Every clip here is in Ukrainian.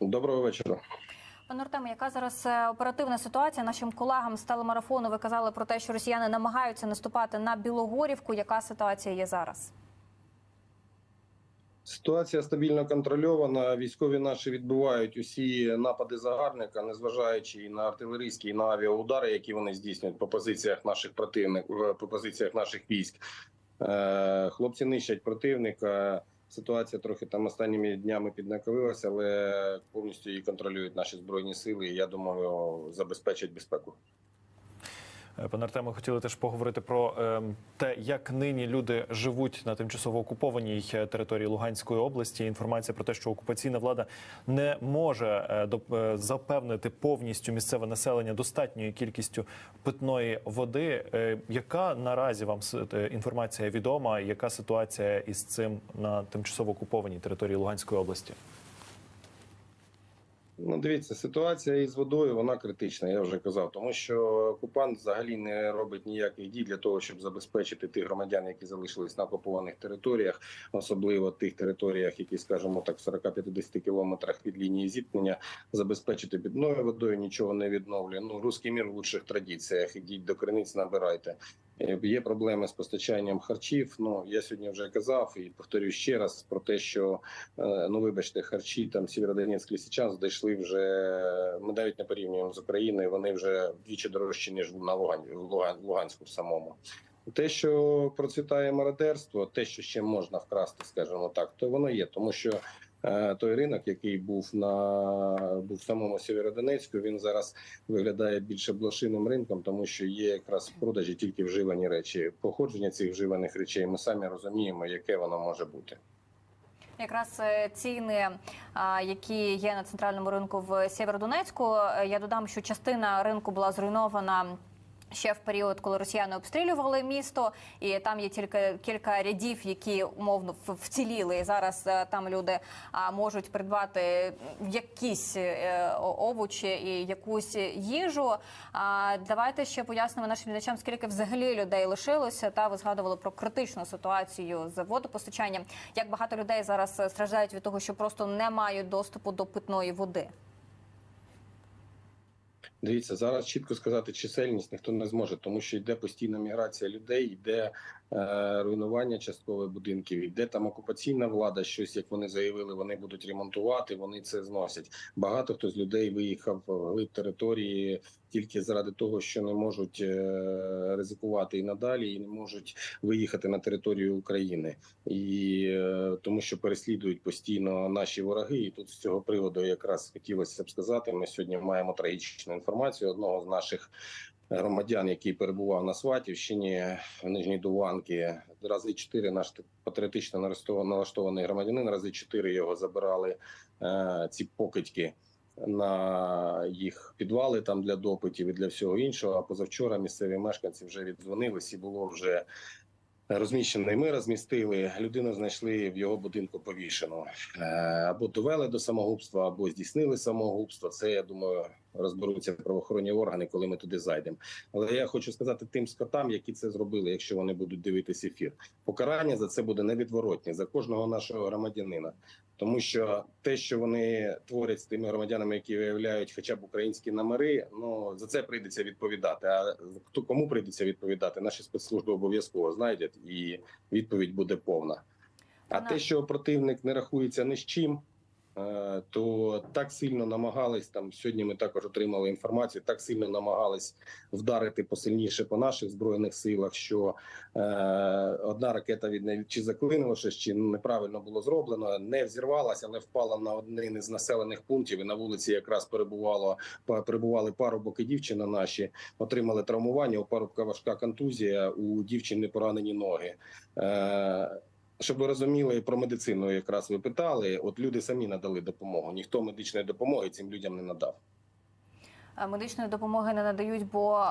Доброго вечора. Пане Артеме, яка зараз е, оперативна ситуація? Нашим колегам з телемарафону ви казали про те, що росіяни намагаються наступати на Білогорівку. Яка ситуація є зараз? Ситуація стабільно контрольована. Військові наші відбувають усі напади загарбника, незважаючи і на артилерійські, і на авіаудари, які вони здійснюють по позиціях наших противників, по позиціях наших військ. Е, Хлопці нищать противника. Ситуація трохи там останніми днями піднаковилася, але повністю її контролюють наші збройні сили. І я думаю, забезпечать безпеку. Е, Пане Артеме, хотіли теж поговорити про е, те, як нині люди живуть на тимчасово окупованій е, території Луганської області. Інформація про те, що окупаційна влада не може е, запевнити повністю місцеве населення достатньою кількістю питної води. Яка наразі вам інформація відома? Яка ситуація із цим на тимчасово окупованій території Луганської області? Ну, дивіться, ситуація із водою вона критична, я вже казав, тому що окупант взагалі не робить ніяких дій для того, щоб забезпечити тих громадян, які залишились на окупованих територіях, особливо тих територіях, які, скажімо так, в 40-50 кілометрах від лінії зіткнення, забезпечити підною водою, нічого не відновлює. Ну, русський мір в лучших традиціях. Ідіть до криниць, набирайте. Е, Є проблеми з постачанням харчів. Ну я сьогодні вже казав і повторюю ще раз про те, що е, ну вибачте, харчі там Сєвєродонецьк, Лисичанськ дійшли вже. Ми навіть не порівнюємо з Україною. Вони вже вдвічі дорожчі ніж на Луган, Луган, Луганську самому. Те, що процвітає мародерство, те, що ще можна вкрасти, скажімо так, то воно є, тому що той ринок, який був на був в самому Сєвєродонецьку, він зараз виглядає більше блошиним ринком, тому що є якраз в продажі тільки вживані речі. Походження цих вживаних речей ми самі розуміємо, яке воно може бути. Якраз е, ціни, які є на центральному ринку в Сєвєродонецьку. е, Я додам, що частина ринку була зруйнована. Ще в період, коли росіяни обстрілювали місто, і там є тільки кілька рядів, які умовно вціліли. І зараз е, там люди можуть придбати якісь е, овочі і якусь їжу. А давайте ще пояснимо нашим глядачам, скільки взагалі людей лишилося. Та ви згадували про критичну ситуацію з водопостачанням. Як багато людей зараз страждають від того, що просто не мають доступу до питної води. Дивіться, зараз чітко сказати чисельність ніхто не зможе, тому що йде постійна міграція людей, йде руйнування часткових будинків, йде там окупаційна влада. Щось як вони заявили, вони будуть ремонтувати. Вони це зносять. Багато хто з людей виїхав глиб території тільки заради того, що не можуть е, ризикувати і надалі, і не можуть виїхати на територію України, і е, тому що переслідують постійно наші вороги. І тут з цього приводу якраз хотілося б сказати. Ми сьогодні маємо трагічну інформацію одного з наших. Громадян, який перебував на Сватівщині в Нижній Дуванки, рази чотири наш патріотично налаштований громадянин, рази чотири його забирали е, ці покидьки на їх підвали там для допитів і для всього іншого. А позавчора місцеві мешканці вже віддзвонились і було вже розміщено. І ми розмістили людину, знайшли в його будинку повішену Е, або довели до самогубства, або здійснили самогубство. Це я думаю розберуться правоохоронні органи, коли ми туди зайдемо. Але я хочу сказати тим скотам, які це зробили, якщо вони будуть дивитись ефір. Покарання за це буде невідворотне за кожного нашого громадянина. Тому що те, що вони творять з тими громадянами, які виявляють хоча б українські номери, ну за це прийдеться відповідати. А хто кому прийдеться відповідати? Наші спецслужби обов'язково знайдуть, і відповідь буде повна. А Пане- те, що противник не рахується ні з чим, то так сильно намагались там. Сьогодні ми також отримали інформацію. Так сильно намагались вдарити посильніше по наших збройних силах. Що е, одна ракета від неї чи заклинило щось, чи неправильно було зроблено, не взірвалася, але впала на один із населених пунктів. І на вулиці якраз перебувало перебували парубок і дівчина. Наші отримали травмування. У парубка важка контузія, у дівчини поранені ноги. Е, щоб ви розуміли про медицину, якраз ви питали. От люди самі надали допомогу. Ніхто медичної допомоги цим людям не надав. Е, медичної допомоги не надають, бо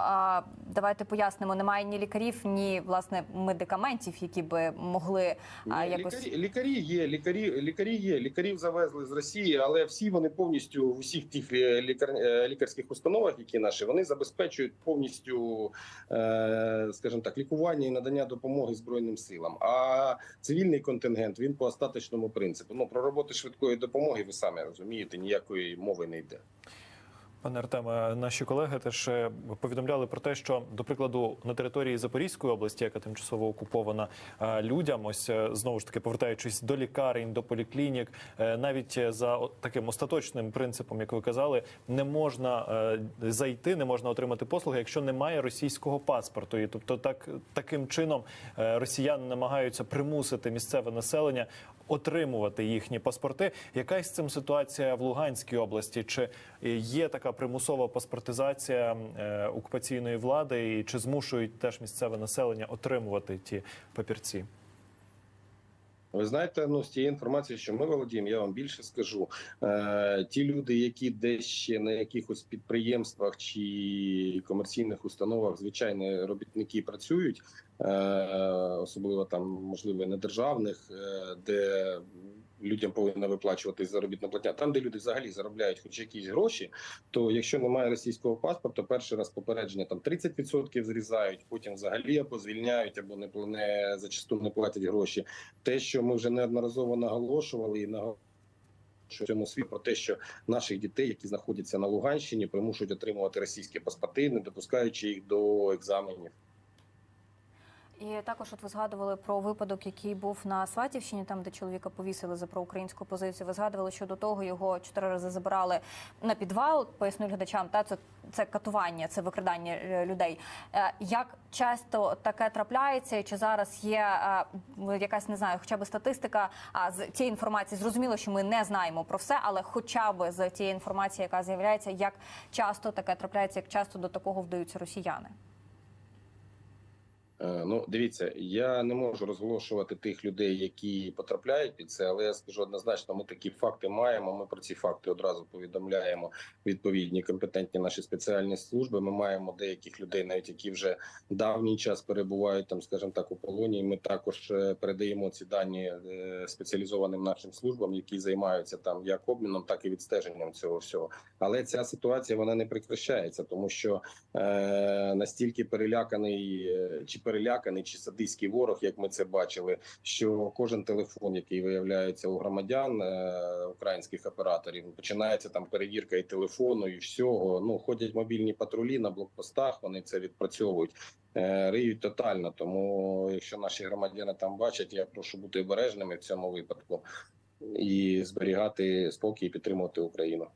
давайте пояснимо, немає ні лікарів, ні власне медикаментів, які би могли Ні, якось лікарі, лікарі є, лікарі, лікарі є. Лікарів завезли з Росії, але всі вони повністю в усіх тих лі- лікар, е, лікарських установах, які наші, вони забезпечують повністю, е, скажімо так, лікування і надання допомоги збройним силам. А цивільний контингент він по остаточному принципу. Ну про роботи швидкої допомоги, ви самі розумієте, ніякої мови не йде. Пане Артеме, наші колеги теж е, повідомляли про те, що до прикладу на території Запорізької області, яка тимчасово окупована, е, людям, ось е, знову ж таки повертаючись до лікарень, до поліклінік, навіть за таким остаточним принципом, як ви казали, не можна зайти, не можна отримати послуги, якщо немає російського паспорту. І тобто, так таким чином росіяни намагаються примусити місцеве населення отримувати їхні паспорти. Яка із цим ситуація в Луганській області? Чи є така примусова паспортизація е, окупаційної влади, і чи змушують теж місцеве населення отримувати ті папірці? Ви знаєте, ну з тієї інформації, що ми володіємо, я вам більше скажу. Е, ті люди, які десь ще на якихось підприємствах чи комерційних установах, звичайно, робітники працюють, е, особливо там, можливо, недержавних, е, де людям повинна виплачувати заробітна платня. Там, де люди взагалі заробляють хоч якісь гроші, то якщо немає російського паспорта, перший раз попередження там 30% зрізають, потім взагалі або звільняють, або не, не зачасту не платять гроші те, що ми вже неодноразово наголошували і наголошували в цьому світ про те, що наших дітей, які знаходяться на Луганщині, примушують отримувати російські паспорти, не допускаючи їх до екзаменів. І також, от ви згадували про випадок, який був на Сватівщині, там де чоловіка повісили за проукраїнську позицію. Ви згадували, що до того його чотири рази забирали на підвал. Поясню глядачам, та це, це катування, це викрадання е, людей. Е, Як часто таке трапляється, чи зараз є е, якась не знаю, хоча б статистика? А з цієї інформації зрозуміло, що ми не знаємо про все, але хоча б з тієї інформації, яка з'являється, як часто таке трапляється, як часто до такого вдаються росіяни. Е, Ну, дивіться, я не можу розголошувати тих людей, які потрапляють під це, але я скажу однозначно, ми такі факти маємо. Ми про ці факти одразу повідомляємо відповідні компетентні наші спеціальні служби. Ми маємо деяких людей, навіть які вже давній час перебувають там, скажімо так, у полоні. Ми також е, передаємо ці дані е, спеціалізованим нашим службам, які займаються там як обміном, так і відстеженням цього всього. Але ця ситуація вона не прекращається, тому що е, настільки переляканий чи переляканий, чи садистський ворог, як ми це бачили, що кожен телефон, який виявляється у громадян е, українських операторів, починається там перевірка і телефону, і всього. Ну ходять мобільні патрулі на блокпостах. Вони це відпрацьовують. е, Риють тотально, тому якщо наші громадяни там бачать, я прошу бути обережними в цьому випадку і зберігати спокій, і підтримувати Україну.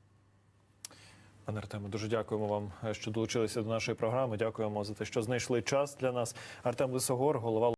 Пане Артеме, дуже дякуємо вам, е, що долучилися до нашої програми. Дякуємо за те, що знайшли час для нас. Артем Лисогор, голова.